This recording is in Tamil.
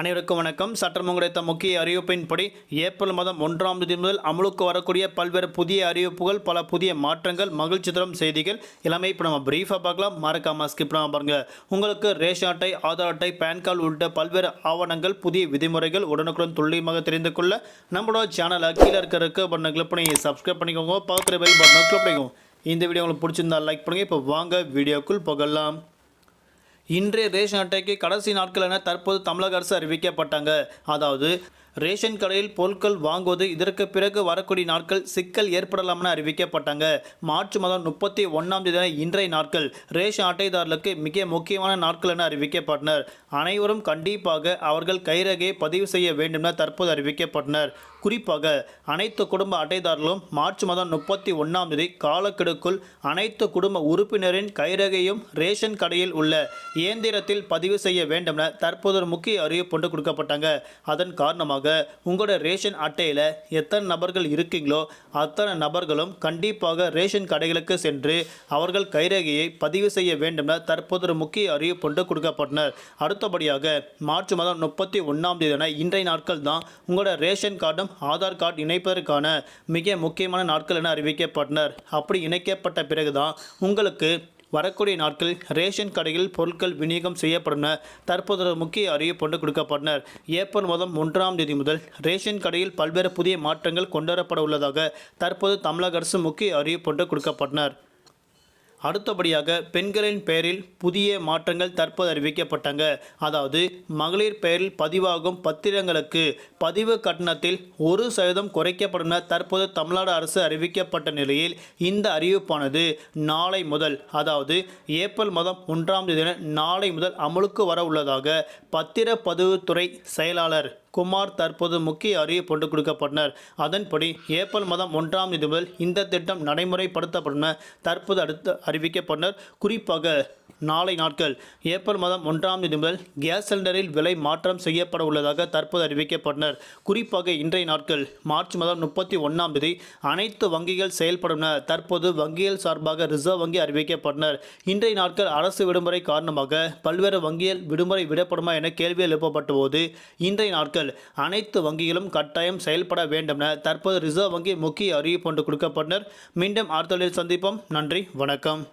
அனைவருக்கும் வணக்கம். சட்டம் கிடைத்த முக்கிய அறிவிப்பின்படி ஏப்ரல் மாதம் ஒன்றாம் தேதி முதல் அமலுக்கு வரக்கூடிய பல்வேறு புதிய அறிவிப்புகள் பல புதிய மாற்றங்கள் மகிழ்ச்சி தரும் செய்திகள் எல்லாமே இப்போ நம்ம பிரீஃபாக பார்க்கலாம். மறக்காம ஸ்கிப் பண்ணாமல் பாருங்க. உங்களுக்கு ரேஷன் அட்டை ஆதார் அட்டை பேன் கார்டு உள்ளிட்ட பல்வேறு ஆவணங்கள் புதிய விதிமுறைகள் உடனுக்குடன் துல்லியமாக தெரிந்து கொள்ள நம்மளோட சேனலை கீழே இருக்க இருக்க பண்ண கிளிக் பண்ணி சப்ஸ்கிரைப் பண்ணிக்கோங்க. பார்க்குற பெல் பட்டனை கிளிக் பண்ணிக்கோங்க. இந்த வீடியோ உங்களுக்கு பிடிச்சிருந்தா லைக் பண்ணுங்க. இப்போ வாங்க வீடியோக்குள் போகலாம். இன்றைய ரேஷன் அட்டைக்கு கடைசி நாட்கள் என தற்போது தமிழக அரசு அறிவிக்கப்பட்டாங்க. அதாவது ரேஷன் கடையில் பொருட்கள் வாங்குவது இதற்கு பிறகு வரக்கூடிய நாட்கள் சிக்கல் ஏற்படலாம் என அறிவிக்கப்பட்டாங்க. மார்ச் மாதம் முப்பத்தி ஒன்றாம் தேதி இன்றைய நாட்கள். ரேஷன் அட்டைதாரர்களுக்கு மிக முக்கியமான நாட்கள் என அறிவிக்கப்பட்டனர். அனைவரும் கண்டிப்பாக அவர்கள் கைரகையை பதிவு செய்ய வேண்டும் என தற்போது அறிவிக்கப்பட்டனர். குறிப்பாக அனைத்து குடும்ப அட்டைதாரர்களும் மார்ச் மாதம் முப்பத்தி ஒன்றாம் தேதி காலக்கெடுக்குள் அனைத்து குடும்ப உறுப்பினரின் கைரகையும் ரேஷன் கடையில் உள்ள இயந்திரத்தில் பதிவு செய்ய வேண்டும் என தற்போது ஒரு முக்கிய அறிவிப்பு கொண்டு கொடுக்கப்பட்டாங்க. அதன் காரணமாக உங்களோட ரேஷன் அட்டையில் எத்தனை நபர்கள் இருக்கீங்களோ அத்தனை நபர்களும் கண்டிப்பாக ரேஷன் கடைகளுக்கு சென்று அவர்கள் கைரேகையை பதிவு செய்ய வேண்டும் என தற்போது ஒரு முக்கிய அறிவிப்பு ஒன்று கொடுக்கப்பட்டனர். அடுத்தபடியாக மார்ச் மாதம் முப்பத்தி ஒன்றாம் தேதியான இன்றைய நாட்கள் தான் உங்களோட ரேஷன் கார்டும் ஆதார் கார்டு இணைப்பதற்கான மிக முக்கியமான நாட்கள் என அறிவிக்கப்பட்டனர். அப்படி இணைக்கப்பட்ட பிறகுதான் உங்களுக்கு வரக்கூடிய நாட்களில் ரேஷன் கடையில் பொருட்கள் விநியோகம் செய்யப்படும் தற்போது ஒரு முக்கிய அறிவிப்பு கொடுக்கப்பட்டனர். ஏப்ரல் மாதம் ஒன்றாம் தேதி முதல் ரேஷன் கடையில் பல்வேறு புதிய மாற்றங்கள் கொண்டுவரப்பட உள்ளதாக தற்போது தமிழக அரசு முக்கிய அறிவிப்பு ஒன்று கொடுக்கப்பட்டனர். அடுத்தபடியாக பெண்களின் பெயரில் புதிய மாற்றங்கள் தற்போது அறிவிக்கப்பட்டாங்க. அதாவது மகளிர் பெயரில் பதிவாகும் பத்திரங்களுக்கு பதிவு கட்டணத்தில் ஒரு சதவீதம் குறைக்கப்படும் என தற்போது தமிழ்நாடு அரசு அறிவிக்கப்பட்ட நிலையில் இந்த அறிவிப்பானது நாளை முதல் அதாவது ஏப்ரல் மாதம் ஒன்றாம் தேதி நாளை முதல் அமலுக்கு வர உள்ளதாக பத்திரப்பதிவுத்துறை செயலாளர் குமார் தற்போது முக்கிய அறிவிப்பு கொடுக்கப்பட்டனர். அதன்படி ஏப்ரல் மாதம் ஒன்றாம் தேதி முதல் இந்த திட்டம் நடைமுறைப்படுத்தப்படும் தற்போது அடுத்து அறிவிக்கப்பட்டனர். குறிப்பாக நாளை நாட்கள் ஏப்ரல் மாதம் ஒன்றாம் தேதி முதல் கேஸ் சிலிண்டரில் விலை மாற்றம் செய்யப்பட உள்ளதாக தற்போது அறிவிக்கப்பட்டனர். குறிப்பாக இன்றைய நாட்கள் மார்ச் மாதம் முப்பத்தி ஒன்றாம் தேதி அனைத்து வங்கிகள் செயல்படும் தற்போது வங்கிகள் சார்பாக ரிசர்வ் வங்கி அறிவிக்கப்பட்டனர். இன்றைய நாட்கள் அரசு விடுமுறை காரணமாக பல்வேறு வங்கிகள் விடுமுறை விடப்படுமா என கேள்வி எழுப்பப்பட்ட போது இன்றைய நாட்கள் அனைத்து வங்கிகளும் கட்டாயம் செயல்பட வேண்டும் என தற்போது ரிசர்வ் வங்கி முக்கிய அறிவிப்பு ஒன்று கொடுக்கப்பட்டனர். மீண்டும் அடுத்த சந்திப்போம். நன்றி. வணக்கம்.